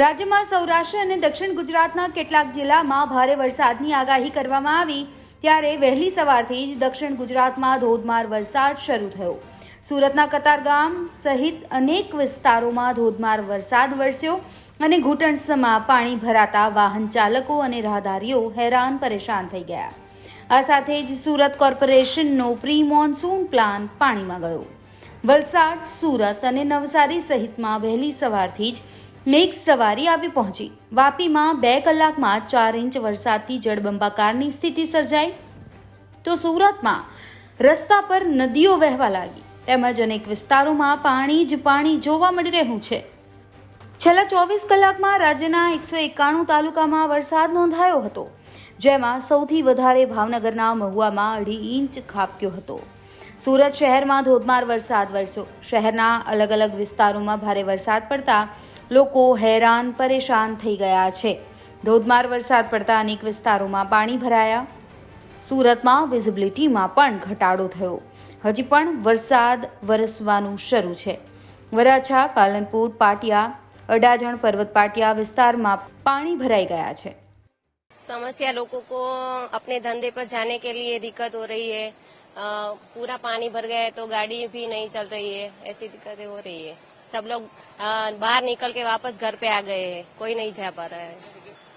રાજ્યમાં સૌરાષ્ટ્ર અને દક્ષિણ ગુજરાતના કેટલાક જિલ્લામાં ભારે વરસાદની આગાહી કરવામાં આવી ત્યારે વહેલી સવારથી જ દક્ષિણ ગુજરાતમાં ધોધમાર વરસાદ શરૂ થયો. સુરતના કતારગામ સહિત અનેક વિસ્તારોમાં ધોધમાર વરસાદ વરસ્યો અને ઘૂંટણસમાં પાણી ભરાતા વાહન ચાલકો અને રાહદારીઓ હેરાન પરેશાન થઈ ગયા. આ સાથે જ સુરત કોર્પોરેશનનો પ્રી મોન્સૂન પ્લાન પાણીમાં ગયો. વલસાડ, સુરત અને નવસારી સહિતમાં વહેલી સવારથી જ મેઘ સવારી આવી પહોંચી. વાપીમાં બે કલાકમાં ચાર ઇંચ વરસાદથી જળબંબાકારની સ્થિતિ સર્જાઈ. તો સુરતમાં રસ્તા પર નદીઓ વહેવા લાગી. તેમજ અનેક વિસ્તારોમાં પાણી જ પાણી જોવા મળી રહ્યું છે. છેલ્લા ચોવીસ કલાકમાં રાજ્યના એકસો એકાણું તાલુકામાં વરસાદ નોંધાયો હતો, જેમાં સૌથી વધારે ભાવનગરના મહુવામાં અઢી ઇંચ ખાબક્યો હતો. સુરત શહેરમાં ધોધમાર વરસાદ વરસ્યો. શહેરના અલગ અલગ વિસ્તારોમાં ભારે વરસાદ પડતા લોકો હેરાન પરેશાન થઈ ગયા છે ધોધમાર વરસાદ પડતા અનેક વિસ્તારોમાં પાણી ભરાયા સુરતમાં વિઝિબિલિટીમાં પણ ઘટાડો થયો હજી પણ વરસાદ વરસવાનું શરૂ છે વરાછા પાલનપુર પાટિયા અડાજણ પર્વત પાટિયા વિસ્તારમાં પાણી ભરાઈ ગયા છે समस्या लोगों को अपने धंधे पर जाने के लिए दिक्कत हो रही है अ, पूरा पानी भर गया है तो गाड़ी भी नहीं चल रही है ऐसी दिक्कतें हो रही है सब लोग बाहर निकल के वापस घर पे आ गए हैं। कोई नहीं जा पा रहा है।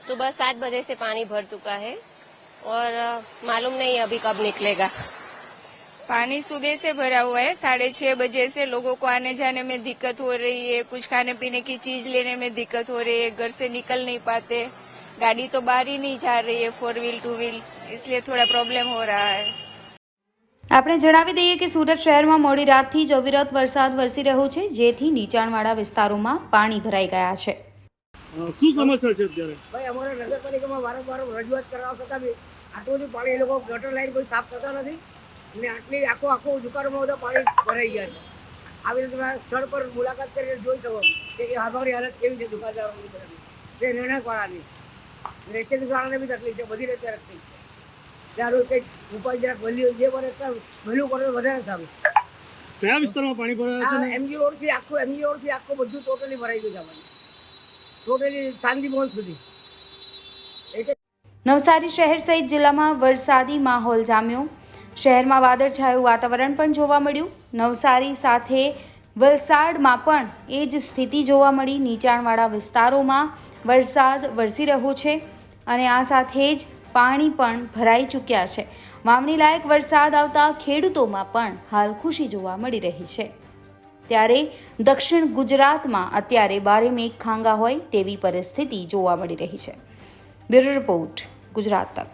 सुबह सात बजे से पानी भर चुका है और मालूम नहीं अभी कब निकलेगा। पानी सुबह से भरा हुआ है। साढ़े छह बजे से लोगों को आने जाने में दिक्कत हो रही है। कुछ खाने पीने की चीज़ लेने में दिक्कत हो रही है। घर से निकल नहीं पाते। गाड़ी तो बाहर ही नहीं जा रही है। फोर व्हील, टू व्हील, इसलिए थोड़ा प्रॉब्लम हो रहा है। આપણે જણાવી દઈએ કે સુરત શહેરમાં મોડી રાતથી જ અવિરત વરસાદ વરસી રહ્યો છે જેથી નીચાણવાળા વિસ્તારોમાં પાણી ભરાઈ ગયા છે. શું સમસ્યા છે અત્યારે? ભાઈ અમારે નગરપાલિકામાં વારંવાર રજૂઆત કરવા છતાં બી આટલું બધું પાણી એ લોકો ગટર લાઈન કોઈ સાફ કરતા નથી અને આટલી આખો આખો દુકાનોમાં બધા પાણી ભરાઈ ગયા છે. આવી રીતે સ્થળ પર મુલાકાત કરીને જોઈ શકો કે એ હમારી હાલત કેવી છે દુકાનદારોની બધાની તે નિર્ણયવાળાની વાળાને બી તકલીફ છે બધી રીતે તકલીફ છે. ત્યારું કંઈક ઉપાય જરાક વહેલી જે ત્યાં વહેલું કરે વધારે સારું. કયા વિસ્તારમાં પાણી ભરાય છે એમજી રોડથી આખું એમજી રોડથી આખું બધું ટોટલી ભરાઈ ગયું છે ટોટલી શાંતિ મોહન સુધી. નવસારી શહેર સહિત જિલ્લામાં વરસાદી માહોલ જામ્યો. શહેરમાં વાદળછાયું વાતાવરણ પણ જોવા મળ્યું. નવસારી સાથે વલસાડમાં પણ એ જ સ્થિતિ જોવા મળી. નીચાણવાળા વિસ્તારોમાં વરસાદ વરસી રહ્યો છે. અને આ સાથે જ પાણી પણ ભરાઈ ચૂક્યા છે. વાવણી લાયક વરસાદ આવતા ખેડૂતોમાં પણ હાલ ખુશી જોવા મળી રહી છે. ત્યારે દક્ષિણ ગુજરાતમાં અત્યારે બારે મેઘ ખાંગા હોય તેવી પરિસ્થિતિ જોવા મળી રહી છે. બ્યુરો રિપોર્ટ ગુજરાત તક.